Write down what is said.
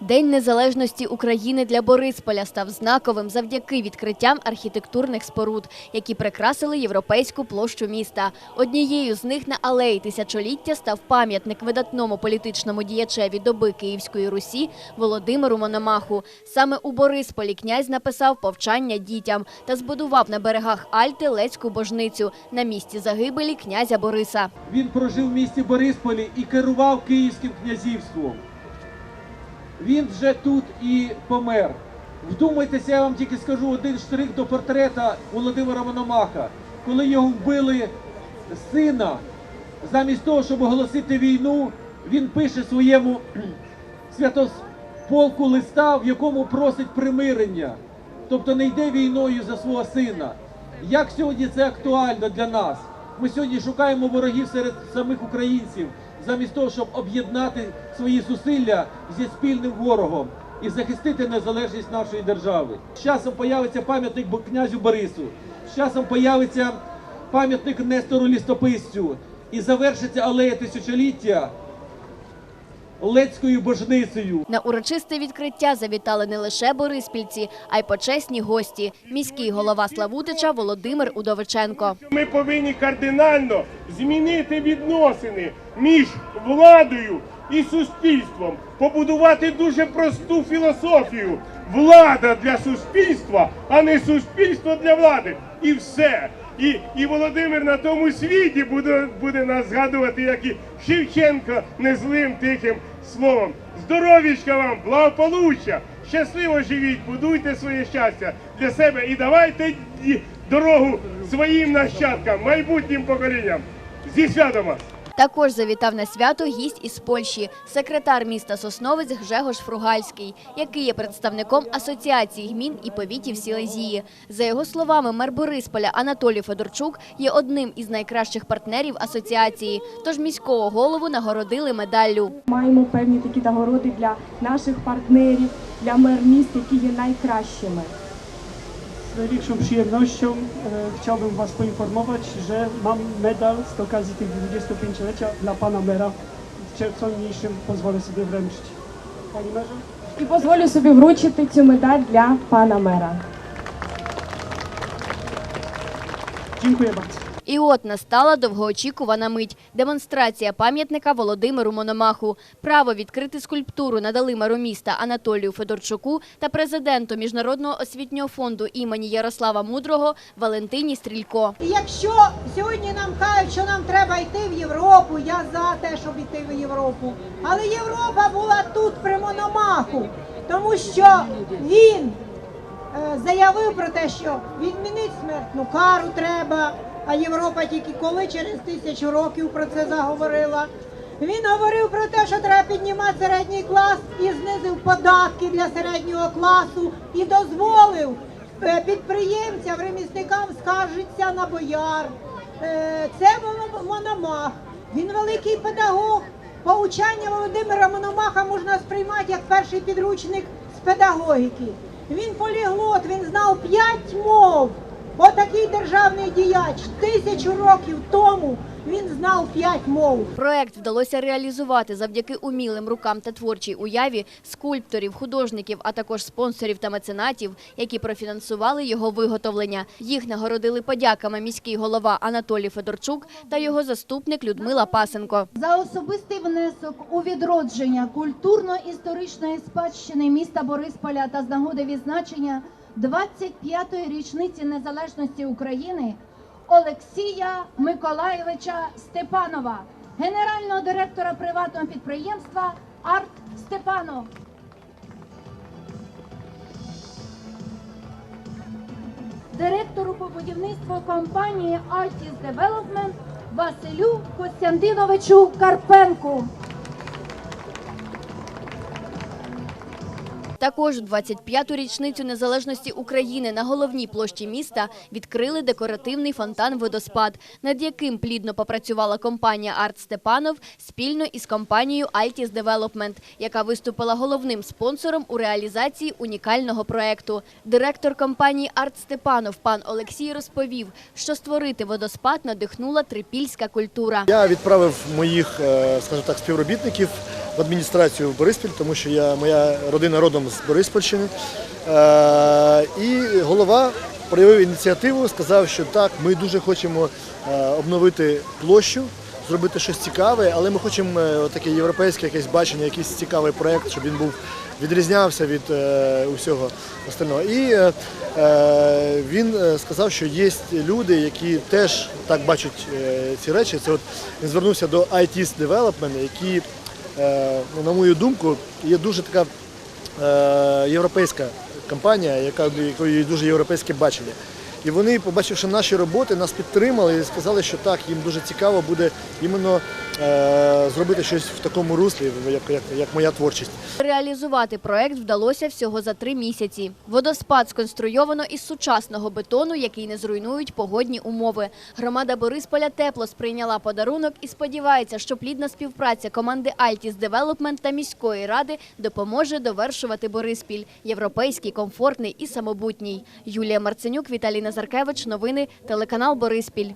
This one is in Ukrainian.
День незалежності України для Борисполя став знаковим завдяки відкриттям архітектурних споруд, які прикрасили європейську площу міста. Однією з них на алеї тисячоліття став пам'ятник видатному політичному діячеві доби Київської Русі Володимиру Мономаху. Саме у Борисполі князь написав повчання дітям та збудував на берегах Альти Лецьку божницю на місці загибелі князя Бориса. Він прожив в місті Борисполі і керував Київським князівством. Він вже тут і помер. Вдумайтеся, я вам тільки скажу один штрих до портрета Володимира Мономаха. Коли його вбили сина, замість того, щоб оголосити війну, він пише своєму святосполку листа, в якому просить примирення. Тобто не йде війною за свого сина. Як сьогодні це актуально для нас? Ми сьогодні шукаємо ворогів серед самих українців, замість того, щоб об'єднати свої зусилля зі спільним ворогом і захистити незалежність нашої держави. З часом появиться пам'ятник князю Борису, з часом появиться пам'ятник Нестору Лістописцю і завершиться алея тисячоліття Лецькою божницею. На урочисте відкриття завітали не лише бориспільці, а й почесні гості. Міський голова Славутича Володимир Удовиченко. Ми повинні кардинально змінити відносини між владою і суспільством, побудувати дуже просту філософію. Влада для суспільства, а не суспільство для влади. І все. І, і Володимир на тому світі буде, буде нас згадувати, як і Шевченко незлим тихим словом. Здоровічка вам, благополуччя, щасливо живіть, будуйте своє щастя для себе і давайте дорогу своїм нащадкам, майбутнім поколінням. Зі святом вас! Також завітав на свято гість із Польщі, секретар міста Сосновець Гжегош Фругальський, який є представником асоціації гмін і повітів Сілезії. За його словами, мер Борисполя Анатолій Федорчук є одним із найкращих партнерів асоціації. Тож міського голову нагородили медаллю. Маємо певні такі нагороди для наших партнерів, для мер міст, які є найкращими. Z największą przyjemnością e, chciałbym Was poinformować, że mam medal z okazji tych 25-lecia dla Pana Mera. W co mniejszym pozwolę sobie wręczyć. Panie Merze? I pozwolę sobie wręczyć tę medal dla Pana Mera. Dziękuję bardzo. І от настала довгоочікувана мить. Демонстрація пам'ятника Володимиру Мономаху. Право відкрити скульптуру надали меру міста Анатолію Федорчуку та президенту Міжнародного освітнього фонду імені Ярослава Мудрого Валентині Стрілько. Якщо сьогодні нам кажуть, що нам треба йти в Європу, я за те, щоб йти в Європу. Але Європа була тут при Мономаху, тому що він е, заявив про те, що відмінити смертну кару треба. А Європа тільки коли через тисячу років про це заговорила. Він говорив про те, що треба піднімати середній клас і знизив податки для середнього класу і дозволив е, підприємцям, ремісникам скаржиться на бояр. Е, Це Мономах. Він великий педагог. Поучання Володимира Мономаха можна сприймати як перший підручник з педагогіки. Він поліглот, він знав п'ять мов. Отакий державний діяч тисячу років тому він знав п'ять мов. Проект вдалося реалізувати завдяки умілим рукам та творчій уяві скульпторів, художників, а також спонсорів та меценатів, які профінансували його виготовлення. Їх нагородили подяками міський голова Анатолій Федорчук та його заступник Людмила Пасенко. за особистий внесок у відродження культурно-історичної спадщини міста Борисполя та з нагоди відзначення 25-ї річниці незалежності України Олексія Миколаєвича Степанова, генерального директора приватного підприємства Арт Степанов. Директору по будівництву компанії Altis Development Василю Костянтиновичу Карпенку. Також у 25-ту річницю незалежності України на головній площі міста відкрили декоративний фонтан «Водоспад», над яким плідно попрацювала компанія «Арт Степанов» спільно із компанією «Альтіс Девелопмент», яка виступила головним спонсором у реалізації унікального проекту. Директор компанії «Арт Степанов» пан Олексій розповів, що створити водоспад надихнула трипільська культура. Я відправив моїх, е, скажімо так, співробітників в адміністрацію в Бориспіль, тому що я, моя родина родом з Бориспільщини. Е, І голова проявив ініціативу, сказав, що так, ми дуже хочемо е, обновити площу, зробити щось цікаве, але ми хочемо е, таке європейське якесь бачення, якийсь цікавий проєкт, щоб він був відрізнявся від усього остального. І він сказав, що є люди, які теж так бачать ці речі. Це от він звернувся до IT's Development, які, на мою думку, є дуже така е, європейська компанія, яка дуже європейське бачення. І вони, побачивши наші роботи, нас підтримали і сказали, що так, їм дуже цікаво буде іменно е, зробити щось в такому руслі, як, як, як моя творчість. Реалізувати проект вдалося всього за три місяці. Водоспад сконструйовано із сучасного бетону, який не зруйнують погодні умови. Громада Борисполя тепло сприйняла подарунок і сподівається, що плідна співпраця команди Altis Development та міської ради допоможе довершувати Бориспіль – європейський, комфортний і самобутній. Юлія Марценюк, Віталій Назаркевич. Новини телеканал Бориспіль.